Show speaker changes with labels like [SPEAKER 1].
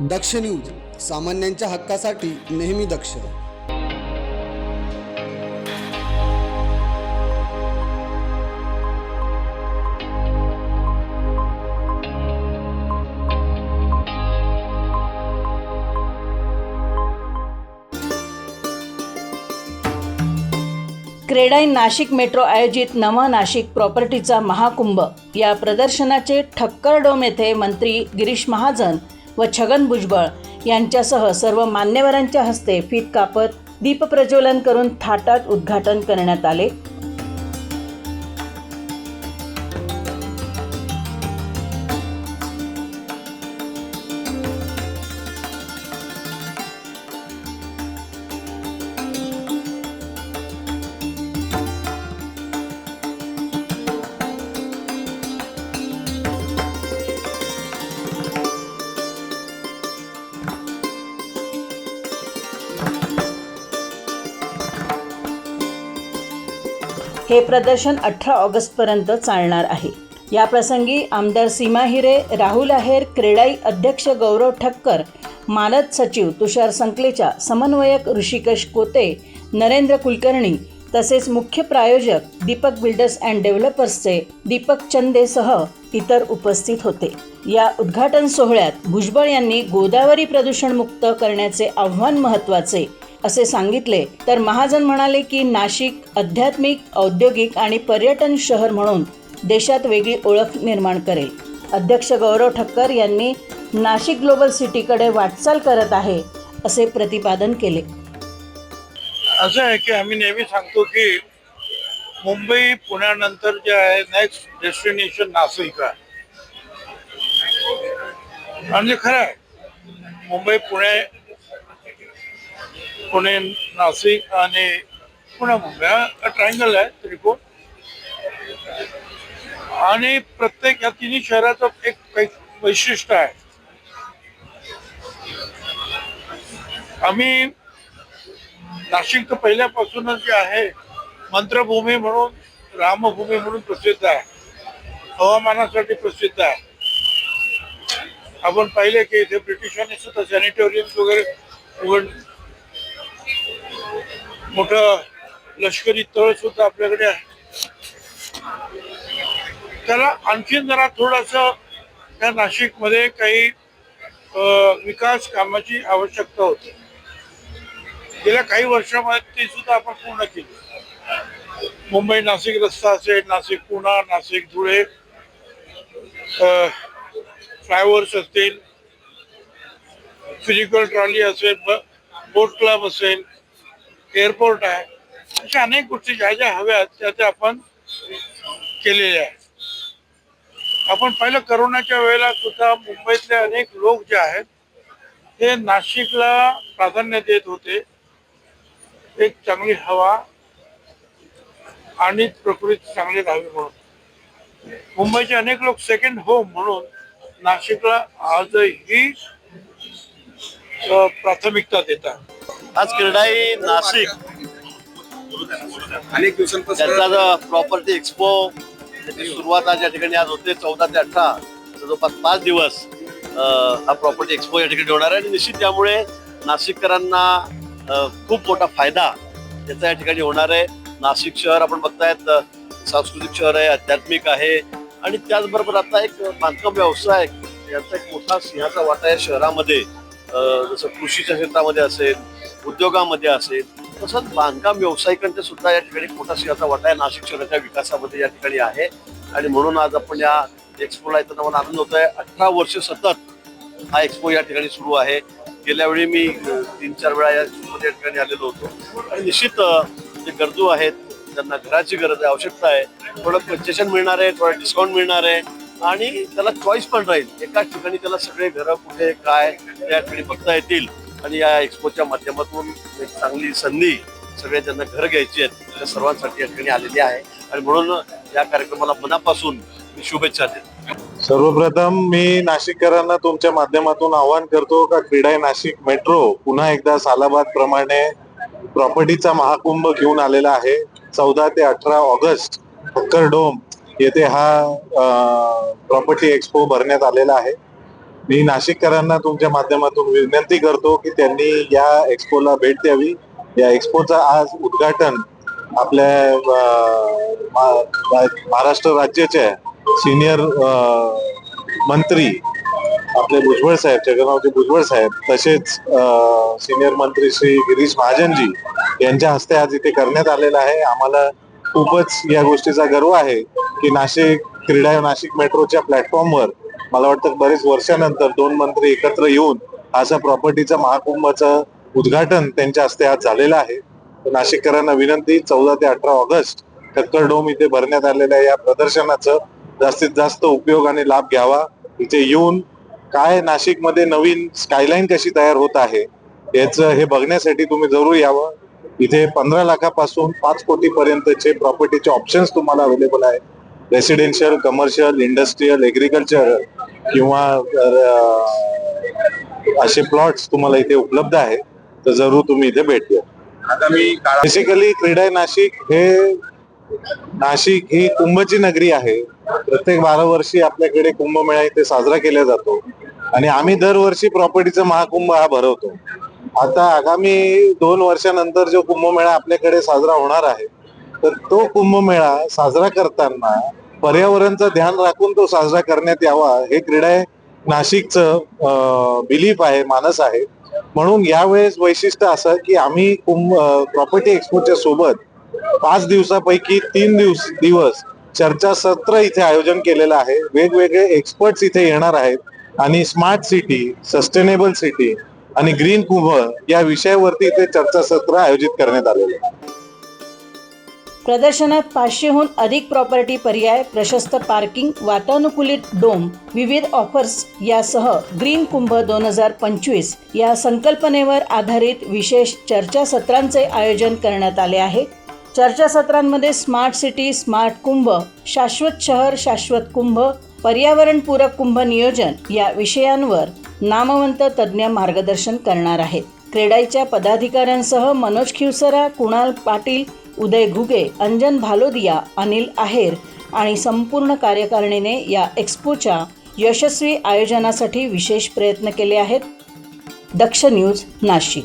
[SPEAKER 1] दक्ष news सामान्यांच्या हक्कासाठी नेहमी दक्ष.
[SPEAKER 2] क्रेडाई नाशिक मेट्रो आयोजित नवा नाशिक प्रॉपर्टीचा महाकुंभ. या प्रदर्शनाचे ठक्करडोम येथे मंत्री गिरीश महाजन व छगन भुजबळ यांच्यासह सर्व मान्यवरांच्या हस्ते फीत कापत दीपप्रज्वलन करून थाटात उद्घाटन करण्यात आले. हे प्रदर्शन अठरा ऑगस्टपर्यंत चालणार आहे. या प्रसंगी आमदार सीमा हिरे राहुल आहेर क्रेडाई अध्यक्ष गौरव ठक्कर मानद सचिव तुषार संकलेचा समन्वयक ऋषिकेश कोते नरेंद्र कुलकर्णी तसेच मुख्य प्रायोजक दीपक बिल्डर्स अँड डेव्हलपर्सचे दीपक चंदेसह इतर उपस्थित होते. या उद्घाटन सोहळ्यात भुजबळ यांनी गोदावरी प्रदूषणमुक्त करण्याचे आव्हान महत्त्वाचे असे सांगितले. तर महाजन म्हणाले की नाशिक आध्यात्मिक औद्योगिक आणि पर्यटन शहर म्हणून देशात वेगळी ओळख निर्माण करेल. अध्यक्ष गौरव ठक्कर यांनी नाशिक ग्लोबल सिटीकडे वाटचाल करत आहे असे प्रतिपादन केले.
[SPEAKER 3] असं आहे की आम्ही नेहमी सांगतो की मुंबई पुण्यानंतर जे आहे नेक्स्ट डेस्टिनेशन नाशिक आहे. म्हणजे खरं आहे मुंबई पुणे पुणे नाशिक आणि पुणे मुंबई. ट्रायंगल आहे त्रिकोण. आणि प्रत्येक या तिन्ही शहराचं एक काही वैशिष्ट्य आहे. आम्ही नाशिक तर पहिल्यापासूनच जे आहे मंत्रभूमी म्हणून रामभूमी म्हणून प्रसिद्ध आहे. हवामानासाठी प्रसिद्ध आहे. आपण पाहिले की इथे ब्रिटिशांनी सुद्धा सॅनिटोरियम वगैरे उघड मोठं लष्करी तळ सुद्धा आपल्याकडे आहे. त्याला आणखीन जरा थोडस त्या नाशिकमध्ये काही विकास कामाची आवश्यकता होती. गेल्या काही वर्षामध्ये ती सुद्धा आपण पूर्ण केली. मुंबई नाशिक रस्ता असेल नाशिक पुणा नाशिक धुळे फ्लायओव्हर्स असतील फिजिकल ट्रॉली असेल बोट क्लब असेल एअरपोर्ट आहे. अशा अनेक गोष्टी ज्या ज्या हव्यात त्या त्या आपण केलेल्या आहेत. आपण पहिलं करोनाच्या वेळेला सुद्धा मुंबईतले अनेक लोक जे आहेत हे नाशिकला प्राधान्य देत होते. एक चांगली हवा आणि प्रकृती चांगली राहावी म्हणून. मुंबईचे अनेक लोक सेकंड होम म्हणून नाशिकला आजही प्राथमिकता देतात.
[SPEAKER 4] आज क्रीडाई नाशिक.
[SPEAKER 5] अनेक दिवसांपासून
[SPEAKER 4] त्याचा प्रॉपर्टी एक्सपो त्याची सुरुवात आज या ठिकाणी आज होते चौदा ते अठरा. जवळपास पाच दिवस अं, हा प्रॉपर्टी एक्सपो या ठिकाणी होणार आहे. आणि निश्चित त्यामुळे नाशिककरांना अं, खूप मोठा फायदा त्याचा या ठिकाणी होणार आहे. नाशिक शहर आपण बघतायत अं, सांस्कृतिक शहर आहे आध्यात्मिक आहे. आणि त्याचबरोबर आता एक बांधकाम व्यवसाय याचा एक मोठा सिंहाचा वाटा आहे शहरामध्ये. जसं कृषीच्या क्षेत्रामध्ये असेल उद्योगामध्ये असेल तसंच बांधकाम व्यावसायिकांचा सुद्धा या ठिकाणी मोठा सिंहाचा वाटा आहे. नाशिक शहराच्या विकासामध्ये या ठिकाणी आहे. आणि म्हणून आज आपण या एक्सपोला येताना मला आनंद होत आहे अठरा वर्ष सतत हा एक्सपो या ठिकाणी सुरू आहे. गेल्या वेळी मी तीन चार वेळा या एक्सपोमध्ये या ठिकाणी आलेलो होतो. आणि निश्चित जे गरजू आहेत त्यांना घराची गरज आहे आवश्यकता आहे. थोडं कन्सेशन मिळणार आहे थोडं डिस्काउंट मिळणार आहे. आणि त्याला चॉईस पण राहील. एकाच ठिकाणी त्याला सगळे घरं कुठे काय या ठिकाणी बघता येतील. आणि या एक्सपोच्या माध्यमातून एक चांगली संधी सगळे ज्यांना घर घ्यायची आहेत त्या सर्वांसाठी या ठिकाणी आलेली आहे. आणि म्हणून या कार्यक्रमाला मनापासून मी शुभेच्छा देतो.
[SPEAKER 6] सर्वप्रथम मी नाशिककरांना तुमच्या माध्यमातून आवाहन करतो का क्रीडा नाशिक मेट्रो पुन्हा एकदा सालाबाद प्रमाणे प्रॉपर्टीचा महाकुंभ घेऊन आलेला आहे. चौदा ते अठरा ऑगस्ट डोम येथे हा प्रॉपर्टी एक्सपो भरण्यात आलेला आहे. मी नाशिककरांना तुमच्या माध्यमातून विनंती करतो की त्यांनी या एक्सपोला भेट द्यावी. या एक्सपोचा आज उद्घाटन आपल्या मा- महाराष्ट्र राज्याचे सिनियर मंत्री आपले भुजबळ साहेब जगन्नाथजी भुजबळ साहेब तसेच सिनियर मंत्री श्री गिरीश महाजनजी यांच्या हस्ते आज इथे करण्यात आलेला आहे. आम्हाला खूपच या गोष्टीचा गर्व आहे. की नाशिक क्रीडा नाशिक मेट्रोच्या प्लॅटफॉर्मवर मला वाटतं बरेच वर्षानंतर दोन मंत्री एकत्र येऊन असा प्रॉपर्टीचा महाकुंभाचं उद्घाटन त्यांच्या हस्ते आज झालेलं आहे. नाशिककरांना विनंती चौदा ते अठरा ऑगस्ट ठक्कर डोम इथे भरण्यात आलेल्या या प्रदर्शनाचं जास्तीत जास्त उपयोग आणि लाभ घ्यावा. इथे येऊन काय नाशिकमध्ये नवीन स्कायलाईन कशी तयार होत आहे याचं हे बघण्यासाठी तुम्ही जरूर यावं. इथे पंधरा लाखापासून पाच कोटी पर्यंतचे प्रॉपर्टीचे ऑप्शन्स तुम्हाला अवेलेबल आहे रेसिडेन्शियल कमर्शियल इंडस्ट्रीयल एग्रीकल्चर किंवा असे प्लॉट्स तुम्हाला इथे उपलब्ध आहेत तर जरूर तुम्ही इथे भेट द्या. बेसिकली क्रीडा नाशिक हे नाशिक ही कुंभची नगरी आहे. प्रत्येक बारा वर्षी आपल्याकडे कुंभमेळा इथे साजरा केला जातो. आणि आम्ही दरवर्षी प्रॉपर्टीचा महाकुंभ हा भरवतो. आता आगामी दोन वर्षानंतर जो कुंभमेळा आपल्याकडे साजरा होणार आहे तर तो कुंभमेळा साजरा करताना पर्यावरणचं ध्यान राखून तो साजरा करण्यात यावा हे क्रीडा नाशिकचं बिलीफ आहे मानस आहे. म्हणून यावेळेस वैशिष्ट्य असं की आम्ही कुंभ प्रॉपर्टी एक्सपोच्या सोबत पाच दिवसापैकी तीन दिवस दिवस चर्चासत्र इथे आयोजन केलेलं आहे. वेगवेगळे एक्सपर्ट्स इथे येणार आहेत आणि स्मार्ट सिटी सस्टेनेबल सिटी आणि ग्रीन कुंभ या विषयावरती इथे चर्चासत्र आयोजित करण्यात आलेलं आहे.
[SPEAKER 2] प्रदर्शनात पाचशेहून अधिक प्रॉपर्टी पर्याय प्रशस्त पार्किंग वातानुकूलित डोम विविध ऑफर्स यासह ग्रीन कुंभ दोन हजार पंचवीस या संकल्पनेवर आधारित विशेष चर्चासत्रांचे आयोजन करण्यात आले आहे. चर्चासत्रांमध्ये स्मार्ट सिटी स्मार्ट कुंभ शाश्वत शहर शाश्वत कुंभ पर्यावरणपूरक कुंभ नियोजन या विषयांवर नामवंत तज्ज्ञ मार्गदर्शन करणार आहेत. क्रेडाईच्या पदाधिकाऱ्यांसह मनोज खिवसरा कुणाल पाटील उदय घुगे अंजन भालोदिया अनिल आहेर आणि संपूर्ण कार्यकारिणीने या एक्स्पोच्या यशस्वी आयोजनासाठी विशेष प्रयत्न केले आहेत. दक्ष न्यूज नाशिक.